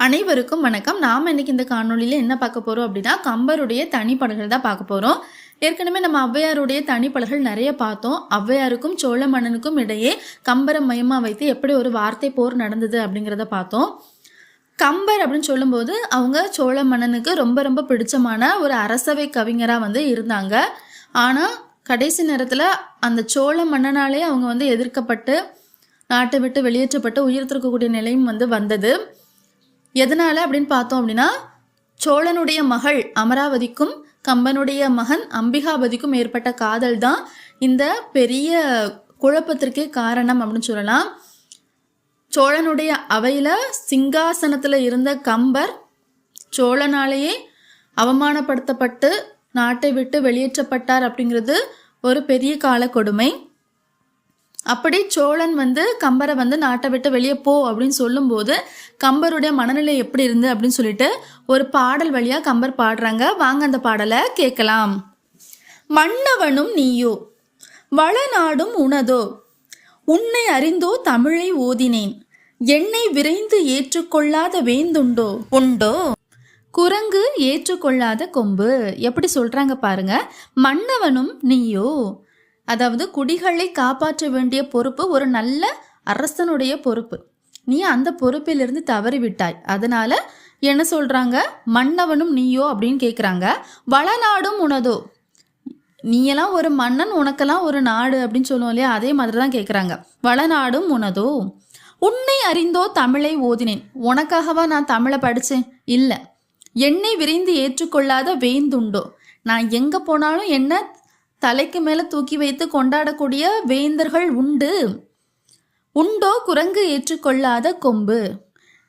அனைவருக்கும் வணக்கம். நாம் இன்னைக்கு இந்த காணொலியில் என்ன பார்க்க போகிறோம் அப்படின்னா கம்பருடைய தனிப்படங்கள் தான் பார்க்க போகிறோம் ஏற்கனவே நம்ம ஔவையாருடைய தனிப்படல்கள் நிறைய பார்த்தோம். ஔவையாருக்கும் சோழ மன்னனுக்கும் இடையே கம்பரை மையமாக வைத்து எப்படி ஒரு வார்த்தை போர் நடந்தது அப்படிங்கிறத பார்த்தோம். கம்பர் அப்படின்னு சொல்லும்போது அவங்க சோழ மன்னனுக்கு ரொம்ப ரொம்ப பிடிச்சமான ஒரு அரசவை கவிஞராக வந்து இருந்தாங்க. ஆனால் கடைசி நேரத்தில் அந்த சோழ மன்னனாலே அவங்க வந்து எதிர்க்கப்பட்டு நாட்டை விட்டு வெளியேற்றப்பட்டு உயிர் திருக்கக்கூடிய நிலையும் வந்து வந்தது. எதனால் அப்படின்னு பார்த்தோம் அப்படின்னா சோழனுடைய மகள் அமராவதிக்கும் கம்பனுடைய மகன் அம்பிகாபதிக்கும் ஏற்பட்ட காதல் தான் இந்த பெரிய குழப்பத்திற்கே காரணம் அப்படின்னு சொல்லலாம். சோழனுடைய அவையில் சிங்காசனத்தில் இருந்த கம்பர் சோழனாலேயே அவமானப்படுத்தப்பட்டு நாட்டை விட்டு வெளியேற்றப்பட்டார் அப்படிங்கிறது ஒரு பெரிய கால கொடுமை. அப்படி சோழன் வந்து கம்பரை வந்து நாட்டை விட்டு வெளியே போ அப்படின்னு சொல்லும்போது கம்பருடைய மனநிலை எப்படி இருந்து அப்படின்னு சொல்லிட்டு ஒரு பாடல் வழியாக கம்பர் பாடுறாங்க. வாங்க அந்த பாடலை கேட்கலாம். மன்னவனும் நீயோ வளநாடும் உனதோ உன்னை அறிந்தோ தமிழை ஓதினேன் என்னை விரைந்து ஏற்றுக்கொள்ளாத வேந்துண்டோ? உண்டோ? குரங்கு ஏற்றுக்கொள்ளாத கொம்பு. எப்படி சொல்றாங்க பாருங்க. மன்னவனும் நீயோ அதாவது குடிகளை காப்பாற்ற வேண்டிய பொறுப்பு ஒரு நல்ல அரசனுடைய பொறுப்பு. நீ அந்த பொறுப்பிலிருந்து தவறிவிட்டாய். அதனால என்ன சொல்றாங்க? மன்னவனும் நீயோ அப்படின்னு கேட்குறாங்க வளநாடும் உனதோ. நீயெல்லாம் ஒரு மன்னன் உனக்கெல்லாம் ஒரு நாடு அப்படின்னு சொல்லுவோம் இல்லையா? அதே மாதிரி தான் கேட்குறாங்க வளநாடும் உனதோ. உன்னை அறிந்தோ தமிழை ஓதினேன். உனக்காகவா நான் தமிழை படித்தேன் இல்லை. என்னை விரைந்து ஏற்றுக்கொள்ளாத வேந்துண்டோ. நான் எங்கே போனாலும் என்ன தலைக்கு மேலே தூக்கி வைத்து கொண்டாடக்கூடிய வேந்தர்கள் உண்டு. உண்டோ குரங்கு ஏற்றுக்கொள்ளாத கொம்பு.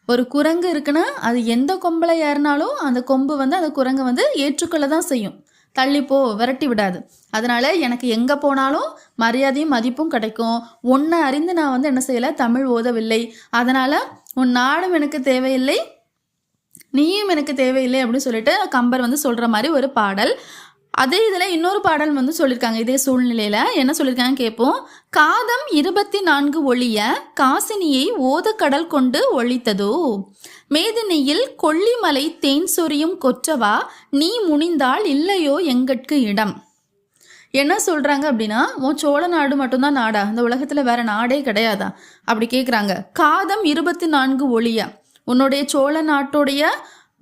ஒரு குரங்கு இருக்குன்னா அது எந்த கொம்பில் ஏறினாலும் அந்த கொம்பு வந்து அந்த குரங்கை வந்து ஏற்றுக்கொள்ள தான் செய்யும் தள்ளிப்போ விரட்டி விடாது. அதனால எனக்கு எங்கே போனாலும் மரியாதையும் மதிப்பும் கிடைக்கும். ஒன்றை அறிந்து நான் வந்து என்ன செய்யலை? தமிழ் ஓதவில்லை. அதனால் உன் நாடும் எனக்கு தேவையில்லை. நீயும் எனக்கு தேவையில்லை அப்படின்னு சொல்லிட்டு கம்பர் வந்து சொல்கிற மாதிரி ஒரு பாடல். அதே இதில் இன்னொரு பாடல் வந்து சொல்லியிருக்காங்க இதே சூழ்நிலையில் என்ன சொல்லியிருக்காங்க கேட்போம் காதம் இருபத்தி நான்கு ஒளிய காசினியை ஓத கடல் கொண்டு ஒழித்ததோ? மேதினியில் கொல்லிமலை தேன் சொரியும் கொற்றவா? நீ முனிந்தால் இல்லையோ எங்கட்கு இடம்? என்ன சொல்கிறாங்க அப்படின்னா உன் சோழ நாடு மட்டும்தான் நாடா. இந்த உலகத்தில் வேற நாடே கிடையாதா? அப்படி கேட்குறாங்க காதம் இருபத்தி நான்கு ஒளிய உன்னுடைய சோழ நாட்டுடைய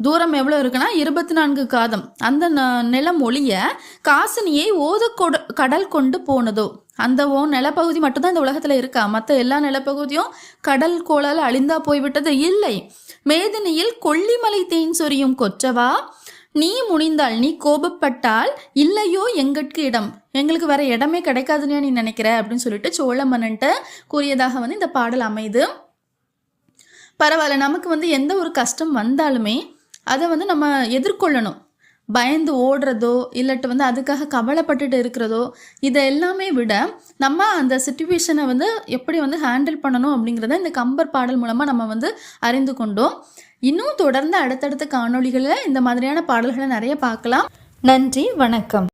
தூரம் எவ்வளோ இருக்குன்னா இருபத்தி நான்கு காதம். அந்த நிலம் ஒளிய காசினியை ஓது கடல் கொண்டு போனதோ. அந்த ஓ நிலப்பகுதி மட்டும்தான் இந்த உலகத்தில் இருக்கா? மற்ற எல்லா நிலப்பகுதியும் கடல் கோளால் அழிந்தா போய்விட்டது இல்லை. மேதினியில் கொல்லிமலை தேன் சொரியும் கொற்றவா? நீ முனிந்தால் நீ கோபப்பட்டால் இல்லையோ எங்கட்கு இடம்? எங்களுக்கு வேற இடமே கிடைக்காதுன்னு நீ நினைக்கிற? அப்படின்னு சொல்லிட்டு சோழ மன்னன்ட்ட கூறியதாக வந்து இந்த பாடல் அமைது. பரவாயில்ல நமக்கு வந்து எந்த ஒரு கஷ்டம் வந்தாலுமே அதை வந்து நம்ம எதிர்கொள்ளணும். பயந்து ஓடுறதோ இல்லட்டு வந்து அதுக்காக கவலைப்பட்டுட்டு இருக்கிறதோ இதை எல்லாமே விட நம்ம அந்த சுச்சுவேஷனை வந்து எப்படி வந்து ஹேண்டில் பண்ணணும் அப்படிங்கிறத இந்த கம்பர் பாடல் மூலமாக நம்ம வந்து அறிந்து கொண்டோம். இன்னும் தொடர்ந்து அடுத்தடுத்த காணொளிகளில் இந்த மாதிரியான பாடல்களை நிறைய பார்க்கலாம். நன்றி வணக்கம்.